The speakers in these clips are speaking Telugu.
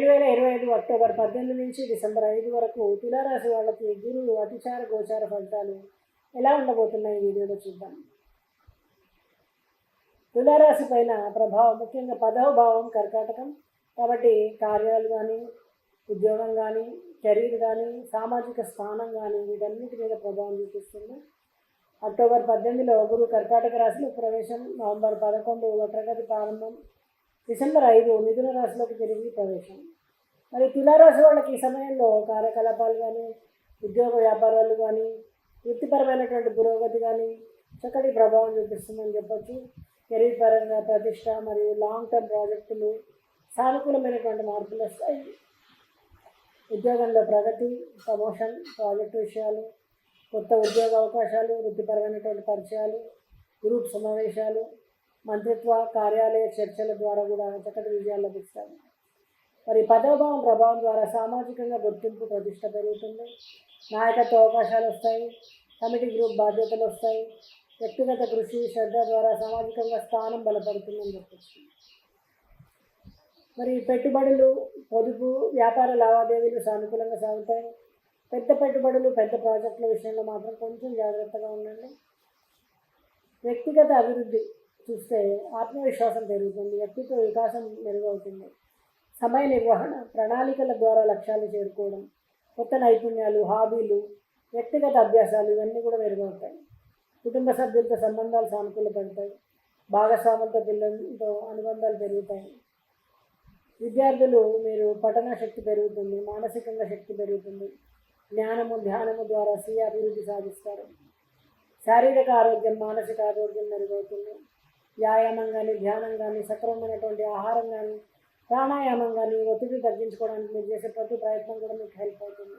రెండు వేల ఇరవై ఐదు అక్టోబర్ పద్దెనిమిది నుంచి డిసెంబర్ ఐదు వరకు తులారాశి వాళ్ళకి గురువు అతిచార గోచార ఫలితాలు ఎలా ఉండబోతున్నాయి ఈ వీడియోలో చూద్దాం. తులారాశి పైన ప్రభావం ముఖ్యంగా పదవ భావం కర్కాటకం. కాబట్టి కార్యాలు కానీ ఉద్యోగం కానీ కెరీర్ కానీ సామాజిక స్థానం కానీ వీటన్నిటి మీద ప్రభావం చూపిస్తుంది. అక్టోబర్ పద్దెనిమిదిలో గురు కర్కాటక రాశిలో ప్రవేశం నవంబర్ పదకొండు వక్రగతి ప్రారంభం డిసెంబర్ ఐదు మిథున రాశిలోకి తిరిగి ప్రవేశం. మరి తులారాశి వాళ్ళకి ఈ సమయంలో కార్యకలాపాలు కానీ ఉద్యోగ వ్యాపారాలు కానీ వృత్తిపరమైనటువంటి పురోగతి కానీ చక్కటి ప్రభావం చూపిస్తుందని చెప్పొచ్చు. కెరీర్ పరంగా ప్రతిష్ట మరియు లాంగ్ టర్మ్ ప్రాజెక్టులు సానుకూలమైనటువంటి మార్పులు వస్తాయి. ఉద్యోగంలో ప్రగతి ప్రమోషన్ ప్రాజెక్టు విషయాలు కొత్త ఉద్యోగ అవకాశాలు వృత్తిపరమైనటువంటి పరిచయాలు గ్రూప్ సమావేశాలు మంత్రిత్వ కార్యాలయ చర్చల ద్వారా కూడా చక్కటి విజయాలు లభిస్తాయి. మరి పదోభావం ప్రభావం ద్వారా సామాజికంగా గుర్తింపు ప్రతిష్ట పెరుగుతుంది. నాయకత్వ అవకాశాలు వస్తాయి. కమిటీ గ్రూప్ బాధ్యతలు వస్తాయి. వ్యక్తిగత కృషి శ్రద్ధ ద్వారా సామాజికంగా స్థానం బలపడుతుందని చెప్పచ్చు. మరి పెట్టుబడులు పొదుపు వ్యాపార లావాదేవీలు సానుకూలంగా సాగుతాయి. పెద్ద పెట్టుబడులు పెద్ద ప్రాజెక్టుల విషయంలో మాత్రం కొంచెం జాగ్రత్తగా ఉండండి. వ్యక్తిగత అభివృద్ధి చూస్తే ఆత్మవిశ్వాసం పెరుగుతుంది వ్యక్తిత్వ వికాసం మెరుగవుతుంది. సమయ నిర్వహణ ప్రణాళికల ద్వారా లక్ష్యాలు చేరుకోవడం కొత్త నైపుణ్యాలు హాబీలు వ్యక్తిగత అభ్యాసాలు ఇవన్నీ కూడా మెరుగవుతాయి. కుటుంబ సభ్యులతో సంబంధాలు సానుకూలపడతాయి భాగస్వాములతో పిల్లలతో అనుబంధాలు పెరుగుతాయి. విద్యార్థులు మీరు పఠన శక్తి పెరుగుతుంది మానసికంగా శక్తి పెరుగుతుంది. జ్ఞానము ధ్యానము ద్వారా స్వీయ అభివృద్ధి సాధిస్తారు. శారీరక ఆరోగ్యం మానసిక ఆరోగ్యం మెరుగవుతుంది. వ్యాయామం కానీ ధ్యానం కానీ సక్రమమైనటువంటి ఆహారం కానీ ప్రాణాయామం కానీ ఒత్తిడి తగ్గించుకోవడానికి మీరు చేసే ప్రతి ప్రయత్నం కూడా మీకు హెల్ప్ అవుతుంది.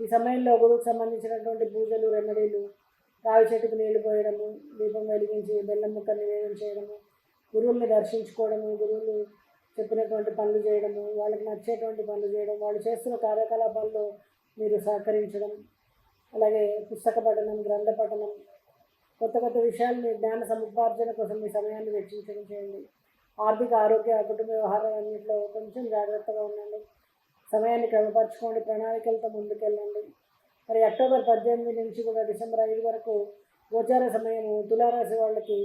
ఈ సమయంలో గురువుకు సంబంధించినటువంటి పూజలు రెమెడీలు రావి చెట్టుకు నీళ్ళు పోయడము దీపం వెలిగించి బెల్లం ముక్క నివేదన చేయడము గురువుల్ని దర్శించుకోవడము గురువులు చెప్పినటువంటి పనులు చేయడము వాళ్ళకి నచ్చేటువంటి పనులు చేయడం వాళ్ళు చేస్తున్న కార్యకలాపాల్లో మీరు సహకరించడం అలాగే పుస్తక పఠనం గ్రంథ పఠనం కొత్త కొత్త విషయాల్ని జ్ఞాన సముపార్జన కోసం మీ సమయాన్ని వెచ్చించడం చేయండి. ఆర్థిక ఆరోగ్య కుటుంబ వ్యవహారాలన్నింటిలో కొంచెం జాగ్రత్తగా ఉండండి. సమయాన్ని క్రమపరచుకోండి ప్రణాళికలతో ముందుకెళ్ళండి. మరి అక్టోబర్ పద్దెనిమిది నుంచి కూడా డిసెంబర్ ఐదు వరకు గోచార సమయము తులారాశి వాళ్ళకి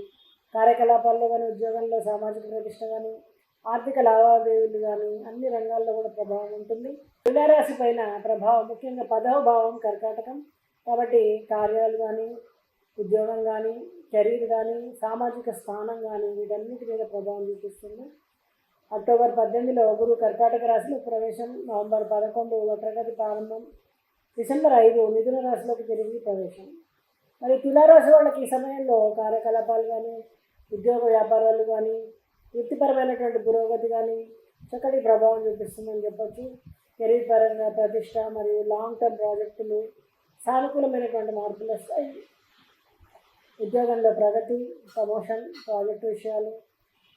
కార్యకలాపాల్లో కానీ ఉద్యోగంలో సామాజిక ప్రతిష్ట కానీ ఆర్థిక లావాదేవీలు కానీ అన్ని రంగాల్లో కూడా ప్రభావం ఉంటుంది. తులారాశి పైన ప్రభావం ముఖ్యంగా పదవ భావం కర్కాటకం. కాబట్టి కార్యాలు కానీ ఉద్యోగం కానీ కెరీర్ కానీ సామాజిక స్థానం కానీ వీటన్నిటి మీద ప్రభావం చూపిస్తుంది. అక్టోబర్ పద్దెనిమిదిలో గురు కర్కాటక రాశిలో ప్రవేశం నవంబర్ పదకొండు వక్రగతి ప్రారంభం డిసెంబర్ ఐదు మిథున రాశిలోకి తిరిగి ప్రవేశం. మరి తులారాశి వాళ్ళకి ఈ సమయంలో కార్యకలాపాలు కానీ ఉద్యోగ వ్యాపారాలు కానీ వృత్తిపరమైనటువంటి పురోగతి కానీ చక్కటి ప్రభావం చూపిస్తుందని చెప్పొచ్చు. కెరీర్ పరంగా ప్రతిష్ట మరియు లాంగ్ టర్మ్ ప్రాజెక్టులు సానుకూలమైనటువంటి మార్పులు వస్తాయి. ఉద్యోగంలో ప్రగతి ప్రమోషన్ ప్రాజెక్టు విషయాలు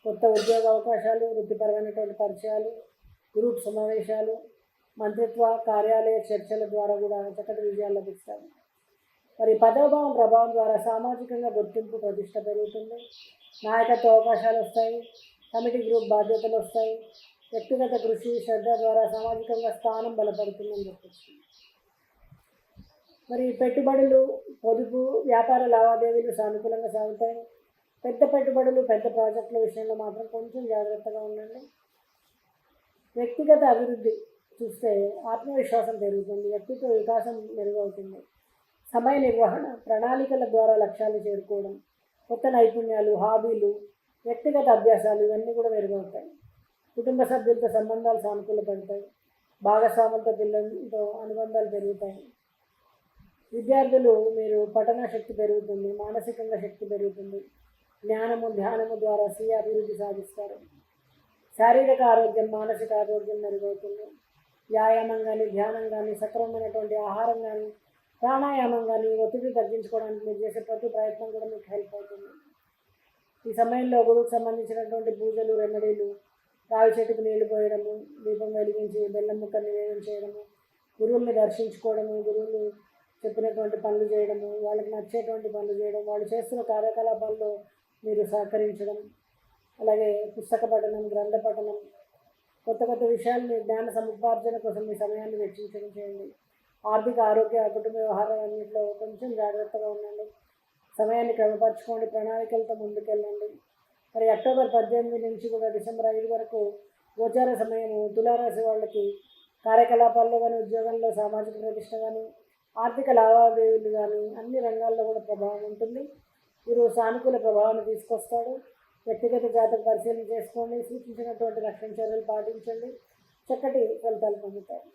కొత్త ఉద్యోగ అవకాశాలు వృత్తిపరమైనటువంటి పరిచయాలు గ్రూప్ సమావేశాలు మంత్రిత్వ కార్యాలయ చర్చల ద్వారా కూడా చక్కటి విజయాలు లభిస్తాయి. మరి పదోభావం ప్రభావం ద్వారా సామాజికంగా గుర్తింపు ప్రతిష్ట పెరుగుతుంది. నాయకత్వ అవకాశాలు వస్తాయి. కమిటీ గ్రూప్ బాధ్యతలు వస్తాయి. వ్యక్తిగత కృషి శ్రద్ధ ద్వారా సామాజికంగా స్థానం బలపడుతుందని చెప్పచ్చు. మరి పెట్టుబడులు పొదుపు వ్యాపార లావాదేవీలు సానుకూలంగా సాగుతాయి. పెద్ద పెట్టుబడులు పెద్ద ప్రాజెక్టుల విషయంలో మాత్రం కొంచెం జాగ్రత్తగా ఉండండి. వ్యక్తిగత అభివృద్ధి చూస్తే ఆత్మవిశ్వాసం పెరుగుతుంది వ్యక్తిత్వ వికాసం మెరుగవుతుంది. సమయ నిర్వహణ ప్రణాళికల ద్వారా లక్ష్యాలు చేరుకోవడం కొత్త నైపుణ్యాలు హాబీలు వ్యక్తిగత అభ్యాసాలు ఇవన్నీ కూడా మెరుగవుతాయి. కుటుంబ సభ్యులతో సంబంధాలు సానుకూలపడతాయి. భాగస్వాములతో పిల్లలతో అనుబంధాలు పెరుగుతాయి. విద్యార్థులు మీరు పఠన శక్తి పెరుగుతుంది మానసికంగా శక్తి పెరుగుతుంది. జ్ఞానము ధ్యానము ద్వారా స్వీయ అభివృద్ధి సాధిస్తారు. శారీరక ఆరోగ్యం మానసిక ఆరోగ్యం మెరుగవుతుంది. వ్యాయామం కానీ ధ్యానం కానీ సక్రమమైనటువంటి ఆహారం కానీ ప్రాణాయామం కానీ ఒత్తిడి తగ్గించుకోవడానికి మీరు చేసే ప్రతి ప్రయత్నం కూడా మీకు హెల్ప్ అవుతుంది. ఈ సమయంలో గురువుకు సంబంధించినటువంటి పూజలు రెమెడీలు రావి చెట్టుకు నీళ్ళు పోయడము దీపం వెలిగించి బెల్లం ముక్కని నివేదన చేయడము గురువుల్ని దర్శించుకోవడము గురువులు చెప్పినటువంటి పనులు చేయడము వాళ్ళకి నచ్చేటువంటి పనులు చేయడం వాళ్ళు చేస్తున్న కార్యకలాపాల్లో మీరు సహకరించడం అలాగే పుస్తక పఠనం గ్రంథ పఠనం కొత్త కొత్త విషయాల్ని జ్ఞాన సముపార్జన కోసం మీ సమయాన్ని వెచ్చించడం చేయండి. ఆర్థిక ఆరోగ్య కుటుంబ వ్యవహారం అన్నింటిలో కొంచెం జాగ్రత్తగా ఉండండి. సమయాన్ని క్రమపరచుకోండి ప్రణాళికలతో ముందుకెళ్ళండి. మరి అక్టోబర్ పద్దెనిమిది నుంచి కూడా డిసెంబర్ ఐదు వరకు గోచార సమయము తులారాశి వాళ్ళకి కార్యకలాపాల్లో కానీ ఉద్యోగంలో సామాజిక ప్రతిష్ట కానీ ఆర్థిక లావాదేవీలు కానీ అన్ని రంగాల్లో కూడా ప్రభావం ఉంటుంది. వీరు సానుకూల ప్రభావాన్ని తీసుకొస్తాడు. వ్యక్తిగత జాతక పరిశీలన చేసుకోండి. సూచించినటువంటి రక్షణ చర్యలు పాటించండి. చక్కటి ఫలితాలు పొందుతారు.